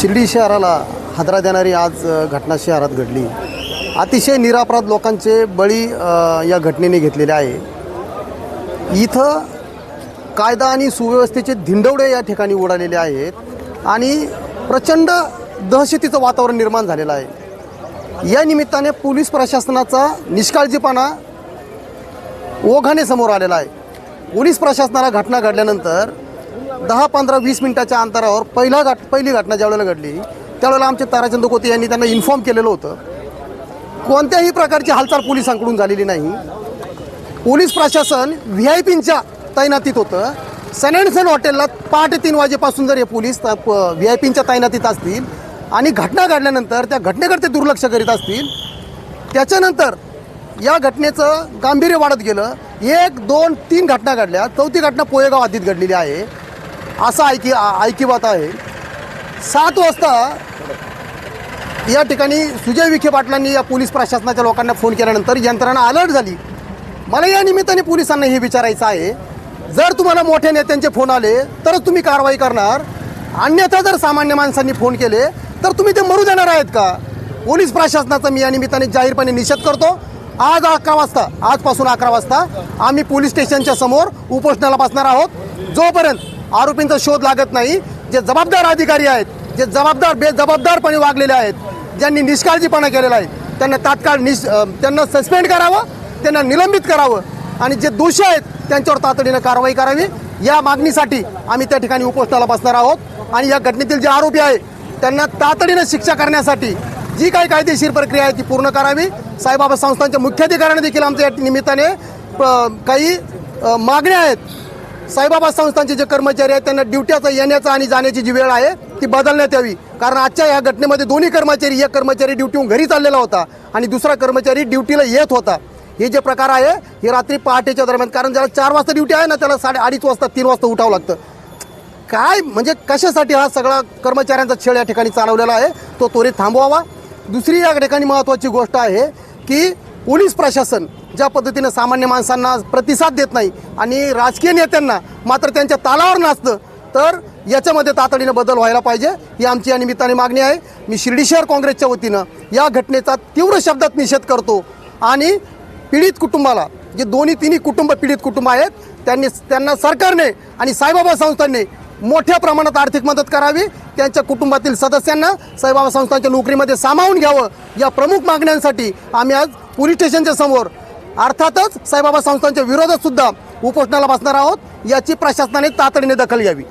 शिर्डी शहराला हादरा देणारी आज घटना शहरात घडली. अतिशय निरापराध लोकांचे बळी या घटनेने घेतलेले आहे. इथं कायदा आणि सुव्यवस्थेचे धिंडवडे या ठिकाणी उडालेले आहेत आणि प्रचंड दहशतीचं वातावरण निर्माण झालेलं आहे. या निमित्ताने पोलीस प्रशासनाचा निष्काळजीपणा ओघाने समोर आलेला आहे. पोलीस प्रशासनाला घटना घडल्यानंतर दहा पंधरा वीस मिनिटाच्या अंतरावर पहिला घट पहिली घटना ज्यावेळेला घडली त्यावेळेला आमचे ताराचंद कोते यांनी त्यांना इन्फॉर्म केलेलं होतं. कोणत्याही प्रकारची हालचाल पोलिसांकडून झालेली नाही. पोलीस प्रशासन व्ही आय पींच्या तैनातीत होतं. सन अँड सन हॉटेलला पहाटे तीन वाजेपासून जर हे पोलीस व्ही आय पींच्या तैनातीत असतील आणि घटना घडल्यानंतर त्या घटनेकडे ते दुर्लक्ष करीत असतील त्याच्यानंतर या घटनेचं गांभीर्य वाढत गेलं. एक दोन तीन घटना घडल्या. चौथी घटना पोयेगाव आधीत घडलेली आहे. असं ऐकी ऐकिवात आहे. सात वाजता या ठिकाणी सुजय विखे पाटलांनी या पोलीस प्रशासनाच्या लोकांना फोन केल्यानंतर यंत्रणा अलर्ट झाली. मला या निमित्ताने पोलिसांना हे विचारायचं आहे. जर तुम्हाला मोठ्या नेत्यांचे फोन आले तरच तुम्ही कारवाई करणार. अन्यथा जर सामान्य माणसांनी फोन केले तर तुम्ही ते मरू देणार आहेत का? पोलीस प्रशासनाचा मी या निमित्ताने जाहीरपणे निषेध करतो. आज अकरा वाजता आजपासून अकरा वाजता आम्ही पोलीस स्टेशनच्या समोर उपोषणाला बसणार आहोत. जोपर्यंत आरोपींचा शोध लागत नाही. जे जबाबदार अधिकारी आहेत जे जबाबदार बेजबाबदारपणे वागलेले आहेत ज्यांनी निष्काळजीपणा केलेला आहे त्यांना तात्काळ निश त्यांना सस्पेंड करावं त्यांना निलंबित करावं आणि जे दोषी आहेत त्यांच्यावर तातडीनं कारवाई करावी. या मागणीसाठी आम्ही त्या ठिकाणी उपोषणाला बसणार आहोत आणि या घटनेतील जे आरोपी आहे त्यांना तातडीनं शिक्षा करण्यासाठी जी काही कायदेशीर प्रक्रिया आहे ती पूर्ण करावी. साईबाबा संस्थांच्या मुख्याधिकाऱ्यांना देखील आमच्या या निमित्ताने काही मागण्या आहेत साईबाबा संस्थांचे जे कर्मचारी आहेत त्यांना ड्युट्याचा येण्याचा आणि जाण्याची जी वेळ आहे ती बदलण्यात यावी. कारण आजच्या या घटनेमध्ये दोन्ही कर्मचारी एक कर्मचारी ड्युटीहून घरी चाललेला होता आणि दुसरा कर्मचारी ड्युटीला येत होता. हे जे प्रकार आहे हे रात्री पहाटेच्या दरम्यान कारण ज्याला चार वाजता ड्युटी आहे ना त्याला साडे अडीच वाजता तीन वाजता उठावं लागतं. काय म्हणजे कशासाठी हा सगळा कर्मचाऱ्यांचा छेड या ठिकाणी चालवलेला आहे तो त्वरित थांबवावा. दुसरी या ठिकाणी महत्त्वाची गोष्ट आहे की पोलीस प्रशासन ज्या पद्धतीनं सामान्य माणसांना प्रतिसाद देत नाही आणि राजकीय नेत्यांना मात्र त्यांच्या तालावर नाचतं तर याच्यामध्ये तातडीनं बदल व्हायला पाहिजे. ही आमची या निमित्ताने मागणी आहे. मी शिर्डी शहर काँग्रेसच्या वतीनं या घटनेचा तीव्र शब्दात निषेध करतो आणि पीडित कुटुंबाला जे दोन्ही तिन्ही कुटुंब पीडित कुटुंब आहेत त्यांनी त्यांना सरकारने आणि साईबाबा संस्थांनी मोठ्या प्रमाणात आर्थिक मदत करावी. त्यांच्या कुटुंबातील सदस्यांना साईबाबा संस्थांच्या नोकरीमध्ये सामावून घ्यावं या प्रमुख मागण्यांसाठी आम्ही आज पोलीस स्टेशनच्या समोर अर्थातच साईबाबा संस्थांच्या विरोधात सुद्धा उपोषणाला बसणार आहोत याची प्रशासनाने तातडीने दखल घ्यावी.